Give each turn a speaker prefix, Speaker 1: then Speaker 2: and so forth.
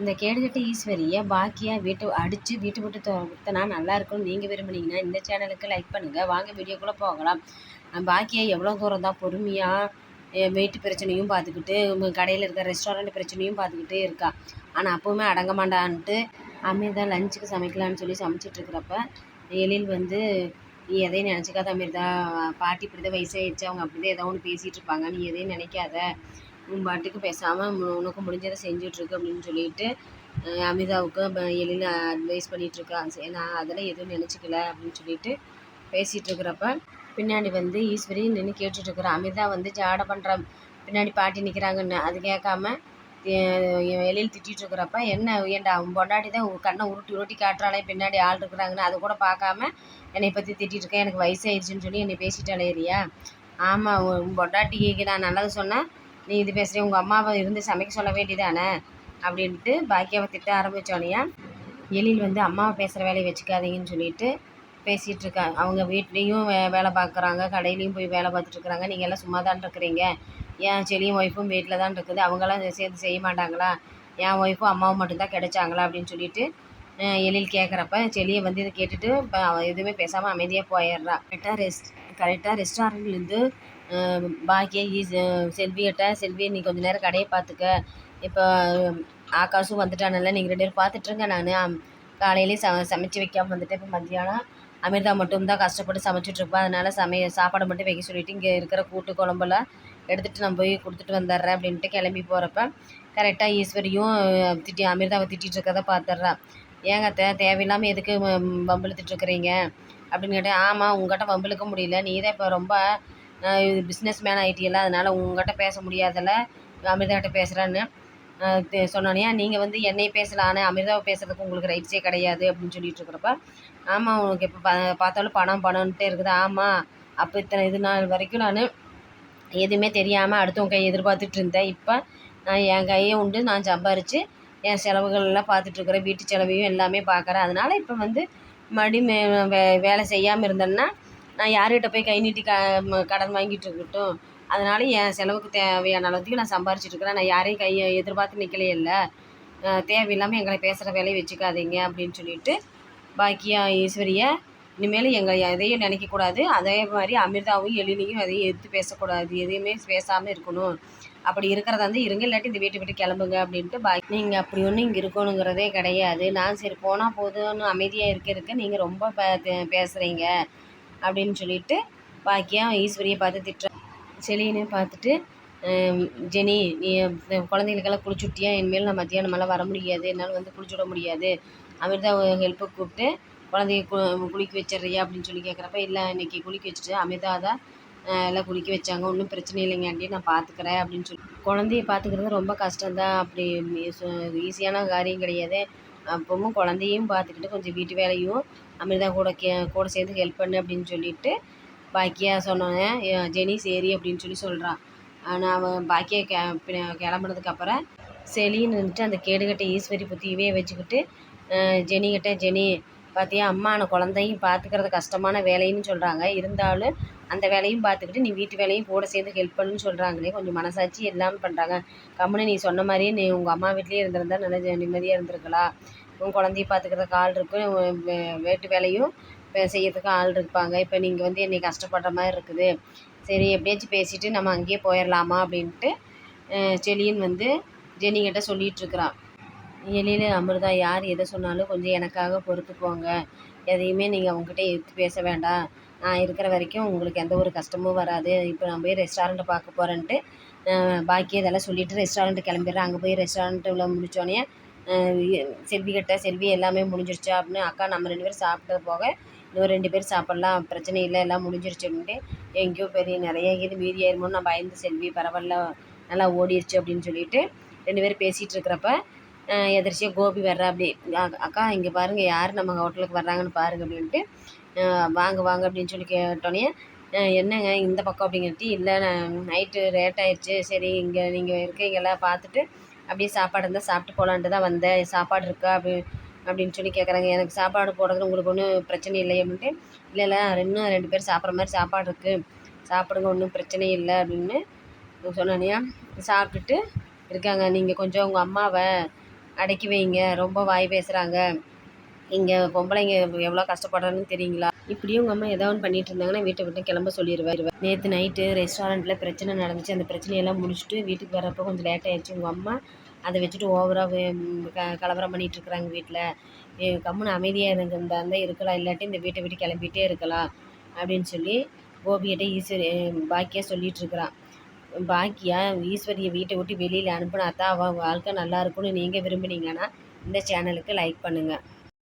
Speaker 1: இந்த கேடுகெட்ட ஈஸ்வரியை பாக்கியா வீட்டு அடித்து வீட்டு விட்டு துரத்துனா நல்லா இருக்கும்னு நீங்கள் விரும்புனீங்கன்னா இந்த சேனலுக்கு லைக் பண்ணுங்கள் வாங்க வீடியோக்குள்ளே போகலாம். பாக்கியா எவ்வளோ தூரம் தான் பொறுமையாக வீட்டு பிரச்சனையும் பார்த்துக்கிட்டு கடையில் இருக்கிற ரெஸ்டாரண்ட் பிரச்சனையும் பார்த்துக்கிட்டே இருக்கா. ஆனால் அப்போவுமே அடங்க மாட்டான்ட்டு அமிர்தா லஞ்சுக்கு சமைக்கலான்னு சொல்லி சமைச்சிட்ருக்கிறப்ப எழில் வந்து நீ எதையும் நினச்சிக்காத அமிர்தா பாட்டி இப்படி தான் வயசாகிடுச்சு அவங்க அப்படி தான் ஏதோ ஒன்று பேசிகிட்டு இருப்பாங்க. நீ எதையும் நினைக்காத. உன் பாட்டுக்கு பேசாமல் உனக்கு முடிஞ்சதை செஞ்சிட்ருக்கு அப்படின்னு சொல்லிட்டு அமிதாவுக்கு எழில் அட்வைஸ் பண்ணிகிட்ருக்கா சரி நான் அதெல்லாம் எதுவும் நினச்சிக்கல அப்படின்னு சொல்லிட்டு பேசிகிட்ருக்கிறப்ப பின்னாடி வந்து ஈஸ்வரி நின்று கேட்டுட்ருக்குற. அமிதா வந்து ஜாட பண்ணுற பின்னாடி பாட்டி நிற்கிறாங்கன்னு அது கேட்காம எழில் திட்டிகிட்டு இருக்கிறப்ப என்ன ஏன்டா அவன் பொண்டாட்டி தான் கண்ணை உருட்டி உருட்டி காட்டுறாளே பின்னாடி ஆள் இருக்கிறாங்கன்னு. அதை கூட பார்க்காம என்னை பற்றி திட்டிருக்கேன் எனக்கு வயசாயிடுச்சுன்னு சொல்லி என்னை பேசிட்டாலே ஏரியா? ஆமாம் உன் பொண்டாட்டிக்கு நான் நல்லது சொன்னேன் நீ இது பேசுகிற உங்கள் அம்மாவை இருந்து சமைக்க சொல்ல வேண்டியதானே? அப்படின்ட்டு பாக்கியாவை திட்ட ஆரம்பித்தோனையா எழில் வந்து அம்மாவை பேசுகிற வேலையை வச்சுக்காதீங்கன்னு சொல்லிட்டு பேசிகிட்டு இருக்காங்க அவங்க வீட்லேயும் வே வேலை பார்க்குறாங்க கடையிலையும் போய் வேலை பார்த்துட்ருக்குறாங்க நீங்கள் எல்லாம் சும்மா தான் இருக்கிறீங்க. என் செலியும் ஒய்ஃபும் வீட்டில் தான் இருக்குது. அவங்களாம் சேர்ந்து செய்ய மாட்டாங்களா? என் ஒய்ஃபும் அம்மாவும் மட்டும்தான் கிடைச்சாங்களா? அப்படின்னு சொல்லிட்டு எழில் கேட்குறப்ப செலியை வந்து இதை கேட்டுட்டு இப்போ அவன் எதுவுமே பேசாமல் அமைதியாக போயிடுறா. கரெக்டாக ரெஸ்ட் கரெக்டாக ரெஸ்டாரண்ட்லேருந்து பாக்கியா ஈஸ் செல்விகிட்ட செல்வி நீ கொஞ்சம் நேரம் கடையை பார்த்துக்க. இப்போ ஆகாஷும் வந்துட்டானல்ல நீங்கள் ரெண்டு பேரும் பார்த்துட்ருங்க நான். காலையிலேயே ச சமைச்சு வைக்காமல் வந்துட்டேன். இப்போ மத்தியானம் அமிர்தா மட்டும்தான் கஷ்டப்பட்டு சமைச்சிட்ருப்பேன் அதனால் சமைய சாப்பாடு மட்டும் வைக்க சொல்லிவிட்டு இங்கே இருக்கிற கூட்டு குழம்பெல்லாம் எடுத்துகிட்டு நான் போய் கொடுத்துட்டு வந்துடுறேன் அப்படின்ட்டு கிளம்பி போகிறப்ப கரெக்டாக ஈஸ்வரியும் திட்டி அமிர்தாவை திட்டிகிட்டு இருக்கதை பார்த்துட்றான் ஏங்க தே தேவையில்லாமல் எதுக்கு வம்பிழுத்துட்ருக்குறீங்க அப்படின்னு கேட்டேன் ஆமாம் உங்கள்கிட்ட வம்பிழுக்க முடியல. நீ தான் இப்போ ரொம்ப இது பிஸ்னஸ் மேன் ஆகிட்டியல்ல அதனால் உங்கள்கிட்ட பேச முடியாதில்ல. அமிர்தாகிட்ட பேசுகிறேன்னு சொன்னானியா நீங்கள் வந்து என்னையை பேசலான்னு அமிர்தாவை பேசுகிறதுக்கு உங்களுக்கு ரைட்ஸே கிடையாது அப்படின்னு சொல்லிட்டு இருக்கிறப்ப ஆமாம் உனக்கு இப்போ ப பார்த்தாலும் பணம் பணம்ன்ட்டே இருக்குது. ஆமாம் அப்போ இத்தனை இது நாள் வரைக்கும் நான் எதுவுமே தெரியாமல் அடுத்தவங்க கையை எதிர்பார்த்துட்டு இருந்தேன். இப்போ நான் என் கையை உண்டு. நான் சம்பாரித்து என் செலவுகள்லாம் பார்த்துட்ருக்குறேன் வீட்டு செலவையும் எல்லாமே பார்க்குறேன். அதனால் இப்போ வந்து மறுபடியும் வே வேலை செய்யாமல் இருந்தேன்னா நான் யார்கிட்ட போய் கை நீட்டி க கடன் வாங்கிட்டு இருக்கட்டும். அதனால் என் செலவுக்கு தேவையான அளவுக்கு நான் சம்பாரிச்சிட்ருக்கிறேன் நான் யாரையும் கையை எதிர்பார்த்து நிற்கலையில்ல தேவையில்லாமல் எங்களை பேசுகிற வேலையை வச்சுக்காதீங்க அப்படின்னு சொல்லிட்டு பாக்கியா ஈஸ்வரியை இனிமேல் எங்கள் எதையும் நினைக்கக்கூடாது. அதே மாதிரி அமிர்தாவும் எழிலையும் எதையும் எடுத்து பேசக்கூடாது. எதையுமே பேசாமல் இருக்கணும். அப்படி இருக்கிறதா வந்து இருங்க இல்லாட்டி இந்த வீட்டை விட்டு கிளம்புங்க அப்படின்ட்டு பாக்கி நீங்கள் அப்படி ஒன்றும் இங்கே இருக்கணுங்கிறதே கிடையாது. நான் சரி போனால் போதும்னு அமைதியாக இருக்க இருக்க நீங்கள் ரொம்ப பேசுகிறீங்க அப்படின்னு சொல்லிட்டு பாக்கியா ஈஸ்வரியை பார்த்து திட்டுற. செலியனை பார்த்துட்டு ஜெனி நீ குழந்தைகளுக்கெல்லாம் குளிச்சுட்டியா? இனிமேல் நான் மத்தியானமெல்லாம் வர முடியாது. என்னால் வந்து குளிச்சு விட முடியாது. அமிர்தா ஹெல்ப்புக்கு கூப்பிட்டு குழந்தைய கு குளிக்க வச்சிடுறியா அப்படின்னு சொல்லி கேட்குறப்ப இல்லை இன்றைக்கி குளிக்க வச்சுட்டு அமிதா தான் எல்லாம் குளிக்க வச்சாங்க. ஒன்றும் பிரச்சனை இல்லைங்க ஆண்டி நான் பார்த்துக்கிறேன் அப்படின்னு சொல்லி. குழந்தைய பார்த்துக்கிறது ரொம்ப கஷ்டம்தான் அப்படி ஈஸியான காரியம் கிடையாது. அப்பவும் குழந்தையும் பார்த்துக்கிட்டு கொஞ்சம் வீட்டு வேலையும் அமிர்தா கூட கே கூட சேர்ந்து ஹெல்ப் பண்ணு அப்படின்னு சொல்லிட்டு பாக்கியா சொன்னோன்னே ஜெனி சரி அப்படின்னு சொல்லி சொல்கிறான் ஆனால் அவன் பாக்கியா கே கிளம்புனதுக்கப்புறம் செலின்னு இருந்துட்டு அந்த கேடுகட்ட ஈஸ்வரி புத்தியவே வச்சுக்கிட்டு ஜெனிக்கிட்ட ஜெனி பார்த்தியா அம்மான குழந்தையும் பார்த்துக்கிறது கஷ்டமான வேலைன்னு சொல்கிறாங்க இருந்தாலும் அந்த வேலையும் பார்த்துக்கிட்டு நீ வீட்டு வேலையும் கூட சேர்ந்து ஹெல்ப் பண்ணுன்னு சொல்கிறாங்களே கொஞ்சம் மனசாட்சி எல்லாமே பண்ணுறாங்க கம்முன்னு நீ சொன்ன மாதிரியே நீ உங்கள் அம்மா வீட்லேயே இருந்திருந்தா நல்லா நிம்மதியாக இருந்திருக்கலாம் உன் குழந்தைய பார்த்துக்கிறதுக்கு ஆள் இருக்கும் வேட்டு வேலையும் செய்யறதுக்கு ஆள் இருப்பாங்க. இப்போ நீங்கள் வந்து என்னை கஷ்டப்படுற மாதிரி இருக்குது. சரி எப்படியாச்சும் பேசிவிட்டு நம்ம அங்கேயே போயிடலாமா அப்படின்ட்டு செலியன் வந்து ஜெனிகிட்ட சொல்லிகிட்ருக்குறான் எழில் அமிர்தா யார் எதை சொன்னாலும் கொஞ்சம் எனக்காக பொறுத்து போங்க எதையுமே நீங்கள் அவங்ககிட்ட எடுத்து பேச வேண்டாம். நான் இருக்கிற வரைக்கும் உங்களுக்கு எந்த ஒரு கஷ்டமும் வராது. இப்போ நான் போய் ரெஸ்டாரண்ட்டை பார்க்க போகிறேன்ட்டு பாக்கி இதெல்லாம் சொல்லிவிட்டு ரெஸ்டாரண்ட்டு கிளம்பிடுறேன். அங்கே போய் ரெஸ்டாரண்ட்டில் முடித்தோடனே செல்விக்கிட்ட செல்வி எல்லாமே முடிஞ்சிருச்சா அப்படின்னு அக்கா நம்ம ரெண்டு பேரும் சாப்பிட்டது போக இன்னும் ரெண்டு பேர் சாப்பிட்லாம் பிரச்சனை இல்லை எல்லாம் முடிஞ்சிருச்சுன்ட்டு எங்கேயோ பெரிய நிறைய இது மீதி ஆயிருமோன்னு நான் பயந்து செல்வி பரவாயில்ல நல்லா ஓடிடுச்சு அப்படின்னு சொல்லிட்டு ரெண்டு பேரும் பேசிகிட்டு இருக்கிறப்ப எதிர்ச்சியாக கோபி வர்றா அப்படி அக்கா இங்கே பாருங்கள் யார் நம்ம ஹோட்டலுக்கு வர்றாங்கன்னு பாருங்கள் அப்படின்ட்டு வாங்க வாங்க அப்படின்னு சொல்லி கேட்டோன்னே என்னங்க இந்த பக்கம் அப்படிங்கிறட்டி இல்லை நைட்டு லேட் ஆயிடுச்சு சரி இங்கே நீங்கள் இருக்கீங்களா பார்த்துட்டு அப்படியே சாப்பாடு இருந்தால் சாப்பிட்டு போகலான்ட்டு தான் வந்தேன் சாப்பாடு இருக்கா அப்படி அப்படின்னு சொல்லி கேட்குறாங்க. எனக்கு சாப்பாடு போடுறது உங்களுக்கு ஒன்றும் பிரச்சனை இல்லை அப்படின்ட்டு இல்லை இல்லை இன்னும் ரெண்டு பேர் சாப்பிட்ற மாதிரி சாப்பாடு இருக்குது சாப்பிடுங்க ஒன்றும் பிரச்சனை இல்லை அப்படின்னு சொன்னோன்னே சாப்பிட்டுட்டு இருக்காங்க. நீங்கள் கொஞ்சம் உங்கள் அம்மாவை அடக்கி வைங்க. ரொம்ப வாய் பேசுகிறாங்க இங்கே பொம்பளைங்க எவ்வளோ கஷ்டப்படுறான்னு தெரியுங்களா? இப்படியும் உங்கள் அம்மா ஏதோ ஒன்று பண்ணிட்டு இருந்தாங்கன்னா வீட்டை விட்டு கிளம்ப சொல்லிடுவேன் நேற்று நைட்டு ரெஸ்டாரண்ட்டில் பிரச்சனை நடந்துச்சு. அந்த பிரச்சனையெல்லாம் முடிச்சுட்டு வீட்டுக்கு வரப்போ கொஞ்சம் லேட் ஆயிடுச்சு. உங்கள் அம்மா அதை வச்சுட்டு ஓவராக க கலவரம் பண்ணிட்டு இருக்கிறாங்க வீட்டில். கம்முன்னு அமைதியாக இருங்க. இருந்தால் இருக்கலாம். இல்லாட்டி இந்த வீட்டை விட்டு கிளம்பிட்டே இருக்கலாம். அப்படின்னு சொல்லி கோபிகிட்ட ஈஸ்வரி பாக்கியாக சொல்லிகிட்டு இருக்கிறான். பாக்கியா ஈஸ்வரியை வீட்டை விட்டு வெளியில் அனுப்புனா தான் அவள் வாழ்க்கை நல்லா இருக்கும்னு நீங்கள் விரும்புனீங்கன்னா இந்த சேனலுக்கு லைக் பண்ணுங்கள்